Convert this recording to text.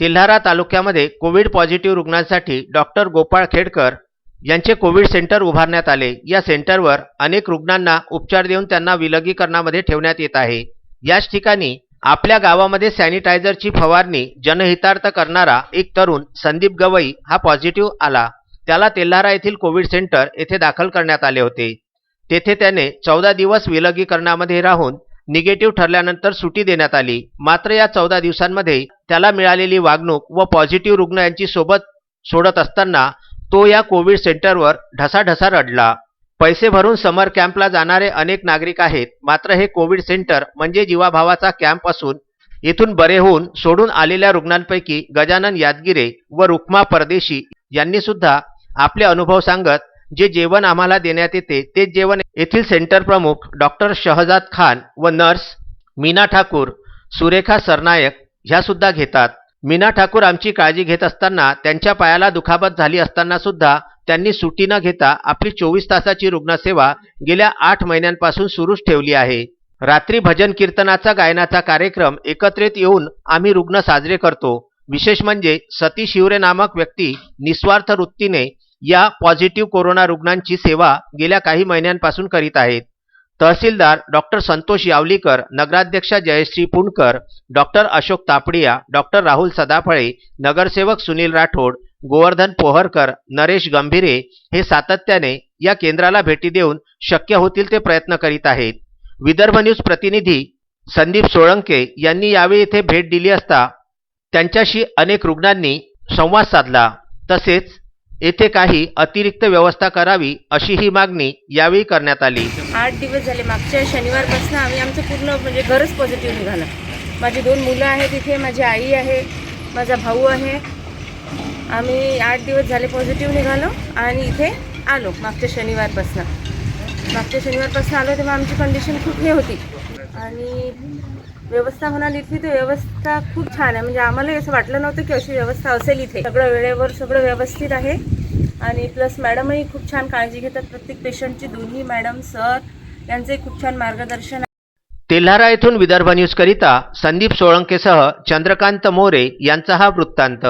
तेल्हारा तालुक्यामध्ये Covid positive रुग्णांसाठी doctor Gopal Khedkar यांचे कोविड सेंटर उभारण्यात आले. या सेंटरवर अनेक रुग्णांना उपचार देऊन त्यांना विलगीकरणामध्ये ठेवण्यात येत आहे. याच ठिकाणी आपल्या गावामध्ये सॅनिटायझरची फवारणी जनहितार्थ करणारा एक तरुण संदीप गवई हा पॉझिटिव्ह आला. त्याला तेल्हारा येथील कोविड सेंटर येथे दाखल करण्यात आले होते. तेथे त्याने चौदा दिवस विलगीकरणामध्ये राहून निगेटिव्ह ठरल्यानंतर सुटी देण्यात आली. मात्र या चौदा दिवसांमध्ये त्याला मिळालेली वागणूक व पॉझिटिव्ह रुग्ण यांची सोबत सोडत असताना तो या कोविड सेंटरवर ढसाढसा रडला. पैसे भरून समर कॅम्पला जाणारे अनेक नागरिक आहेत मात्र हे कोविड सेंटर म्हणजे जीवाभावाचा कॅम्प असून येथून बरे होऊन सोडून आलेल्या रुग्णांपैकी गजानन यादगिरे व रुक्मा परदेशी यांनी सुद्धा आपले अनुभव सांगत जे जेवण आम्हाला देण्यात येते ते जेवण येथील सेंटर प्रमुख डॉक्टर शहजाद खान व नर्स मीना ठाकूर सुरेखा सरनायक ह्या सुद्धा घेतात. मीना ठाकूर आमची काळजी घेत असताना त्यांच्या पायाला दुखापत झाली असताना सुद्धा त्यांनी सुटी न घेता आपली चोवीस तासाची रुग्णसेवा गेल्या आठ महिन्यांपासून सुरूच ठेवली आहे. रात्री भजन कीर्तनाचा गायनाचा कार्यक्रम एकत्रित येऊन आम्ही रुग्ण साजरे करतो. विशेष म्हणजे सती शिवरे नामक व्यक्ती निस्वार्थ वृत्तीने या पॉझिटिव्ह कोरोना रुग्णांची सेवा गेल्या काही महिन्यांपासून करीत आहेत. तहसीलदार डॉक्टर संतोष यावलीकर नगराध्यक्षा जयश्री पुणकर डॉक्टर अशोक तापडिया डॉक्टर राहुल सदाफळे नगरसेवक सुनील राठोड गोवर्धन पोहरकर नरेश गंभीरे हे सातत्याने या केंद्राला भेटी देऊन शक्य होतील ते प्रयत्न करीत आहेत. विदर्भ न्यूज प्रतिनिधी संदीप सोळंके यांनी यावेळी येथे भेट दिली असता त्यांच्याशी अनेक रुग्णांनी संवाद साधला. तसेच येथे काही अतिरिक्त व्यवस्था करावी अशी ही मागणी यावेळी करण्यात आली. आठ दिवस झाले मागच्या शनिवारपासून आम्ही आमचं पूर्ण म्हणजे घरच पॉझिटिव्ह निघालं. माझी दोन मुलं आहेत तिथे माझी आई आहे माझा भाऊ आहे. आम्ही आठ दिवस झाले पॉझिटिव्ह निघालो आणि इथे आलो मागच्या शनिवारपासून. मागच्या शनिवारपासून आलो तेव्हा आमची कंडिशन खूप हे होती. आणि व्यवस्था म्हणाली इथली तर व्यवस्था खूप छान आहे. म्हणजे आम्हालाही असं वाटलं नव्हतं की अशी व्यवस्था असेल इथे. सगळं वेळेवर सगळं व्यवस्थित आहे. आणि प्लस मॅडमही खूप छान काळजी घेतात. प्रत्येक पेशंटची दोन्ही मॅडम सर यांचंही खूप छान मार्गदर्शन तेल्हारा येथून विदर्भ न्यूज करिता संदीप सोळंकेसह चंद्रकांत मोरे यांचा हा वृत्तांत.